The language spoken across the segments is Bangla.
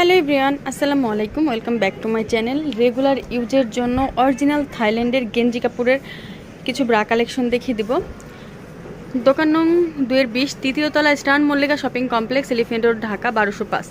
হ্যালো ব্রিয়ান আসসালামু আলাইকুম, welcome back to my channel. Regular ইউজের জন্য অরিজিনাল থাইল্যান্ডের গেঞ্জি কাপড়ের কিছু ব্রা কালেকশন দেখিয়ে দিব। দোকান নং দুয়ের বিশ, তৃতীয় তলা Mallika Shopping Complex, Elephant Road, Dhaka, বারোশো পাঁচ।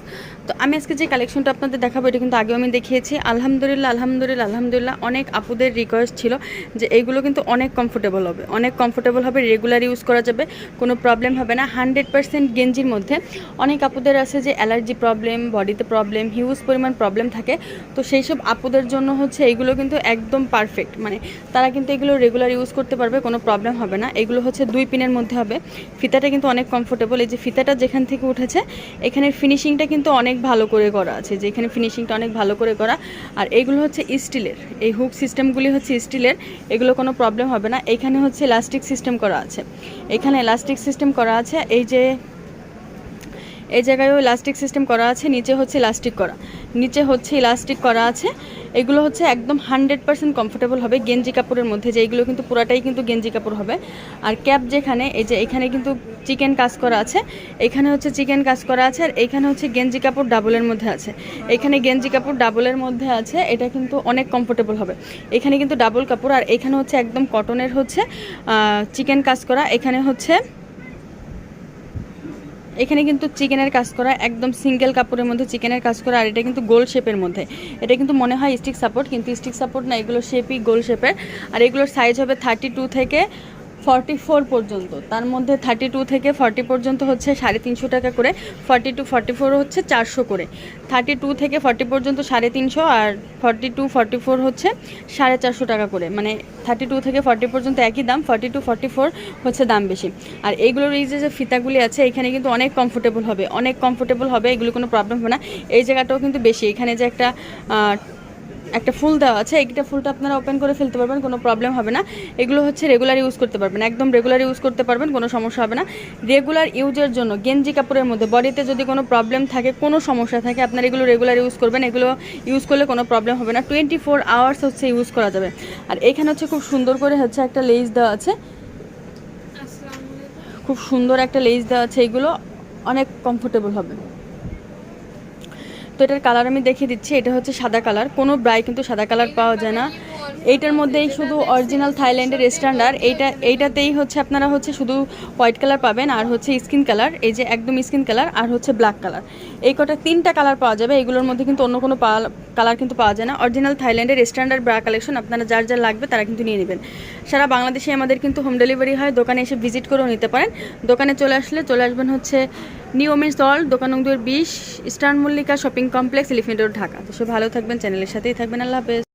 তো আমি আজকে যে কালেকশনটা আপনাদের দেখাবো, এটা কিন্তু আগেও আমি দেখিয়েছি। আলহামদুলিল্লাহ আলহামদুলিল্লাহ আলহামদুলিল্লাহ অনেক আপুদের রিকোয়েস্ট ছিল যে এইগুলো কিন্তু অনেক কমফোর্টেবল হবে। অনেক কমফোর্টেবল হবে রেগুলার ইউজ করা যাবে, কোনো প্রবলেম হবে না। হান্ড্রেড পার্সেন্ট গেঞ্জির মধ্যে অনেক আপুদের আছে যে অ্যালার্জি প্রবলেম বডিতে প্রবলেম হিউজ পরিমাণ প্রবলেম থাকে। তো সেই সব আপুদের জন্য হচ্ছে এইগুলো কিন্তু একদম পারফেক্ট মানে তারা কিন্তু এগুলো রেগুলার ইউজ করতে পারবে, কোনো প্রবলেম হবে না। এগুলো হচ্ছে দুই পিনের মধ্যে হবে। ফিতাটা কিন্তু অনেক কমফোর্টেবল এই যে ফিতাটা যেখান থেকে উঠেছে এখানে ফিনিশিংটা কিন্তু অনেক ভালো করে করা আছে। যে এখানে ফিনিশিংটা অনেক ভালো করে করা। আর এগুলো হচ্ছে স্টিলের। এই হুক সিস্টেমগুলি হচ্ছে স্টিলের। এগুলো কোনো প্রবলেম হবে না। এখানে হচ্ছে ইলাস্টিক সিস্টেম করা আছে। এখানে ইলাস্টিক সিস্টেম করা আছে। এই যে, এই জায়গায়ও ইলাস্টিক সিস্টেম করা আছে। নিচে হচ্ছে ইলাস্টিক করা। নিচে হচ্ছে ইলাস্টিক করা আছে। এগুলো হচ্ছে একদম হান্ড্রেড পার্সেন্ট কমফোর্টেবল হবে গেঞ্জি কাপড়ের মধ্যে, যে এইগুলো কিন্তু পুরাটাই কিন্তু গেঞ্জি কাপড় হবে। আর ক্যাপ যেখানে, এই যে এখানে কিন্তু চিকেন কাজ করা আছে, এখানে হচ্ছে চিকেন কাজ করা আছে, আর এখানে হচ্ছে গেঞ্জি কাপড় ডাবলের মধ্যে আছে। এখানে গেঞ্জি কাপড় ডাবলের মধ্যে আছে, এটা কিন্তু অনেক কমফোর্টেবল হবে। এখানে কিন্তু ডাবল কাপড়, আর এখানে হচ্ছে একদম কটনের হচ্ছে চিকেন কাজ করা। এখানে হচ্ছে এখানে কিন্তু চিকেনের কাজ করা, একদম সিঙ্গেল কাপড়ের মধ্যে চিকেনের কাজ করা, আর এটা কিন্তু গোল শেপের মধ্যে। এটা কিন্তু মনে হয় স্টিক সাপোর্ট কিন্তু স্টিক সাপোর্ট না, এগুলো শেপই গোল শেপের আর এগুলোর সাইজ হবে থার্টি টু থেকে ফর্টি ফোর পর্যন্ত। তার মধ্যে থার্টি টু থেকে ফর্টি পর্যন্ত হচ্ছে সাড়ে তিনশো টাকা করে। ফর্টি টু ফর্টি ফোর হচ্ছে চারশো করে। থার্টি টু থেকে ফর্টি পর্যন্ত সাড়ে তিনশো আর ফর্টি টু ফর্টি ফোর হচ্ছে সাড়ে চারশো টাকা করে। মানে থার্টি টু থেকে ফর্টি পর্যন্ত একই দাম ফর্টি টু ফর্টি ফোর হচ্ছে দাম বেশি। আর এইগুলোর এই যে ফিতাগুলি আছে, এখানে কিন্তু অনেক কমফোর্টেবল হবে। অনেক কমফোর্টেবল হবে, এগুলো কোনো প্রবলেম হবে না। এই জায়গাটাও কিন্তু বেশি। এখানে যে একটা একটা ফুল দেওয়া আছে এইটা ফুলটা আপনারা ওপেন করে ফেলতে পারবেন কোনো প্রবলেম হবে না। এগুলো হচ্ছে রেগুলার ইউজ করতে পারবেন একদম রেগুলার ইউজ করতে পারবেন কোনো সমস্যা হবে না। রেগুলার ইউজের জন্য গেঞ্জি কাপড়ের মধ্যে বডিতে যদি কোনো প্রবলেম থাকে কোনো সমস্যা থাকে আপনারা এগুলো রেগুলার ইউজ করবেন এগুলো ইউজ করলে কোনো প্রবলেম হবে না। টোয়েন্টি ফোর আওয়ার্স হচ্ছে ইউজ করা যাবে। আর এখানে হচ্ছে খুব সুন্দর করে হচ্ছে একটা লেস দেওয়া আছে। খুব সুন্দর একটা লেস দেওয়া আছে এগুলো অনেক কমফোর্টেবল হবে। তো এটার কালার আমি দেখিয়ে দিচ্ছি, এটা হচ্ছে সাদা কালার কোনো ব্রাই কিন্তু সাদা কালার পাওয়া যায় না। এইটার মধ্যেই শুধু অরিজিনাল থাইল্যান্ডের স্ট্যান্ডার্ড এইটা, এইটাতেই হচ্ছে আপনারা হচ্ছে শুধু হোয়াইট কালার পাবেন আর হচ্ছে স্কিন কালার এই যে একদম স্কিন কালার আর হচ্ছে ব্ল্যাক কালার এই কটা তিনটা কালার পাওয়া যাবে, এগুলোর মধ্যে কিন্তু অন্য কোনো কালার কিন্তু পাওয়া যায় না। অরিজিনাল থাইল্যান্ডের স্ট্যান্ডার্ড ব্রা কালেকশন আপনারা যার যার লাগবে তারা কিন্তু নিয়ে নেবেন। সারা বাংলাদেশে আমাদের কিন্তু হোম ডেলিভারি হয়, দোকানে এসে ভিজিট করেও নিতে পারেন। দোকানে চলে আসলে চলে আসবেন হচ্ছে নিউ ওমেন্স দল দোকান দুয়ের বিশ star Mallika Shopping Complex Elephant Road Dhaka. তো সব ভালো থাকবেন চ্যানেলের সাথেই থাকবেন, আল্লাহ হাফেজ।